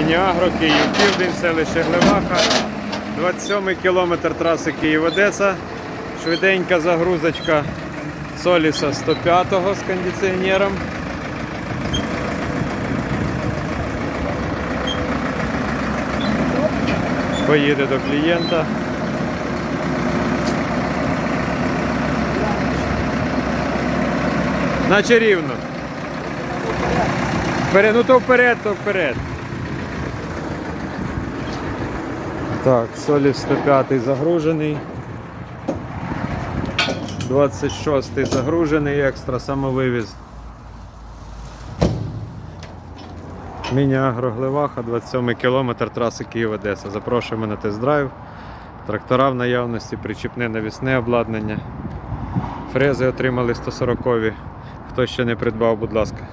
Мініагро, Київ, Південь, селище Глеваха. 27 кілометр траси Київ-Одеса. Швиденька загрузочка Соліса 105-го з кондиціонером. Поїде до клієнта. Наче рівно. Вперед, ну то вперед, то вперед. Так, Соліс 105 загружений. 26 загружений екстра самовивіз. Міні-агро Глеваха, 27 кілометр траси Київ-Одеса. Запрошуємо на тест-драйв. Трактора в наявності, причіпне навісне обладнання. Фрези отримали 140 -ві. Хто ще не придбав, будь ласка,